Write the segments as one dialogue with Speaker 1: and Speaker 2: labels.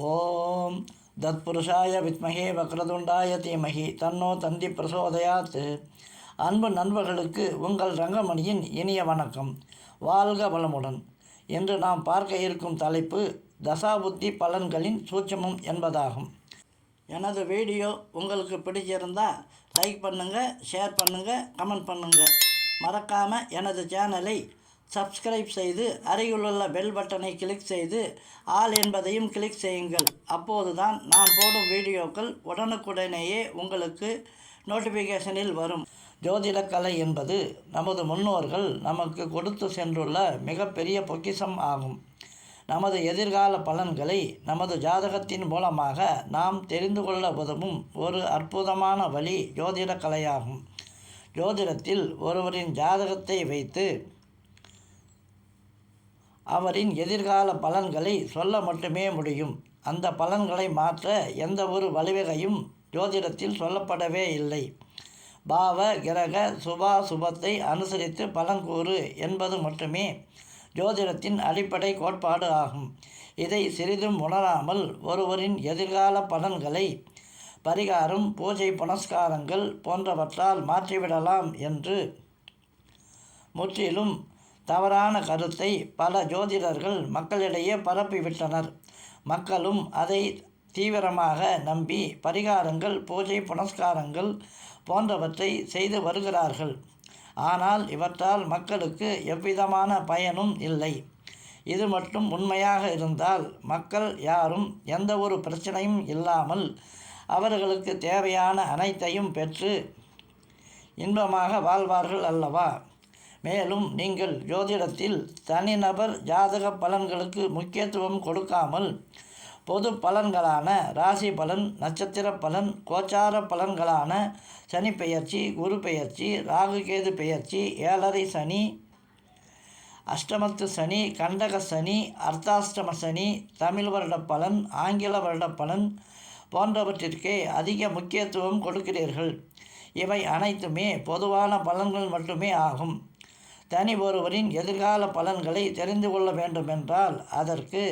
Speaker 1: ஓம் தத்புருஷாய வித்மகே வக்ரதுண்டாய தீமகி தன்னோ தந்தி பிரசோதயாத். அன்பு நண்பர்களுக்கு உங்கள் ரங்கமணியின் இனிய வணக்கம். வாழ்க வளமுடன். இன்று நாம் பார்க்க இருக்கும் தலைப்பு தசாபுத்தி பலன்களின் சூட்சமம் என்பதாகும். எனது வீடியோ உங்களுக்கு பிடிச்சிருந்தால் லைக் பண்ணுங்கள் ஷேர் பண்ணுங்கள் கமெண்ட் பண்ணுங்கள் மறக்காமல் எனது சேனலை சப்ஸ்கிரைப் செய்து அருகிலுள்ள பெல் பட்டனை கிளிக் செய்து ஆல் என்பதையும் கிளிக் செய்யுங்கள். அப்போதுதான் நான் போடும் வீடியோக்கள் உடனுக்குடனேயே உங்களுக்கு நோட்டிஃபிகேஷனில் வரும். ஜோதிடக்கலை என்பது நமது முன்னோர்கள் நமக்கு கொடுத்து சென்றுள்ள மிகப்பெரிய பொக்கிஷம் ஆகும். நமது எதிர்கால பலன்களை நமது ஜாதகத்தின் மூலமாக நாம் தெரிந்து கொள்ள உதவும் ஒரு அற்புதமான வழி ஜோதிடக்கலையாகும். ஜோதிடத்தில் ஒருவரின் ஜாதகத்தை வைத்து அவரின் எதிர்கால பலன்களை சொல்ல மட்டுமே முடியும். அந்த பலன்களை மாற்ற எந்த ஒரு வழிவகையும் ஜோதிடத்தில் சொல்லப்படவே இல்லை. பாவ கிரக சுபா சுபத்தை அனுசரித்து பலன் கூறு என்பது மட்டுமே ஜோதிடத்தின் அடிப்படை கோட்பாடு ஆகும். இதை சிறிதும் உணராமல் ஒருவரின் எதிர்கால பலன்களை பரிகாரம் பூஜை புனஸ்காரங்கள் போன்றவற்றால் மாற்றிவிடலாம் என்று முற்றிலும் தவறான கருத்தை பல ஜோதிடர்கள் மக்களிடையே பரப்பிவிட்டனர். மக்களும் அதை தீவிரமாக நம்பி பரிகாரங்கள் பூஜை புனஸ்காரங்கள் போன்றவற்றை செய்து வருகிறார்கள். ஆனால் இவற்றால் மக்களுக்கு எவ்விதமான பயனும் இல்லை. இது மட்டும் உண்மையாக இருந்தால் மக்கள் யாரும் எந்த ஒரு பிரச்சனையும் இல்லாமல் அவர்களுக்கு தேவையான அனைத்தையும் பெற்று இன்பமாக வாழ்வார்கள் அல்லவா? மேலும் நீங்கள் ஜோதிடத்தில் தனிநபர் ஜாதக பலன்களுக்கு முக்கியத்துவம் கொடுக்காமல் பொது பலன்களான ராசி பலன் நட்சத்திர பலன் கோச்சார பலன்களான சனி பெயர்ச்சி குரு பெயர்ச்சி ராகுகேது பெயர்ச்சி ஏழரை சனி அஷ்டமத்து சனி கண்டக சனி அர்த்தாஷ்டம சனி தமிழ் வருட பலன் ஆங்கில வருட பலன் போன்றவற்றிற்கே அதிக முக்கியத்துவம் கொடுக்கிறீர்கள். இவை அனைத்துமே பொதுவான பலன்கள் மட்டுமே ஆகும். தனி ஒருவரின் எதிர்கால பலன்களை தெரிந்து கொள்ள வேண்டுமென்றால் அதற்கு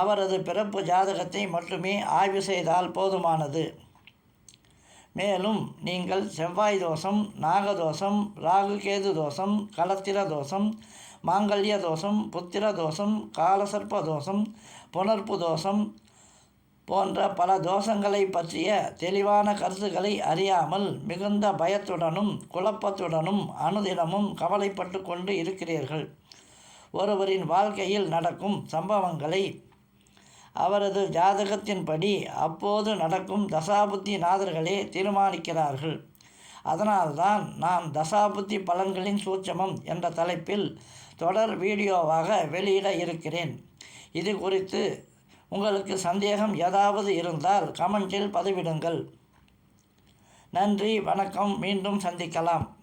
Speaker 1: அவரது பிறப்பு ஜாதகத்தை மட்டுமே ஆய்வு செய்தால் போதுமானது. மேலும் நீங்கள் செவ்வாய் தோஷம் நாகதோஷம் ராகுகேது தோஷம் களத்திர தோஷம் மாங்கல்ய தோஷம் புத்திர தோஷம் காலசர்ப்ப தோஷம் புனர்ப்பு தோஷம் போன்ற பல தோஷங்களை பற்றிய தெளிவான கருத்துக்களை அறியாமல் மிகுந்த பயத்துடனும் குழப்பத்துடனும் அனுதினமும் கவலைப்பட்டு கொண்டு இருக்கிறீர்கள். ஒருவரின் வாழ்க்கையில் நடக்கும் சம்பவங்களை அவரது ஜாதகத்தின்படி அப்போது நடக்கும் தசாபுத்தி நாதர்களே தீர்மானிக்கிறார்கள். அதனால்தான் நான் தசாபுத்தி பலன்களின் சூட்சமம் என்ற தலைப்பில் தொடர் வீடியோவாக வெளியிட இருக்கிறேன். இது குறித்து உங்களுக்கு சந்தேகம் ஏதாவது இருந்தால் கமெண்டில் பதிவிடுங்கள். நன்றி வணக்கம் மீண்டும் சந்திக்கலாம்.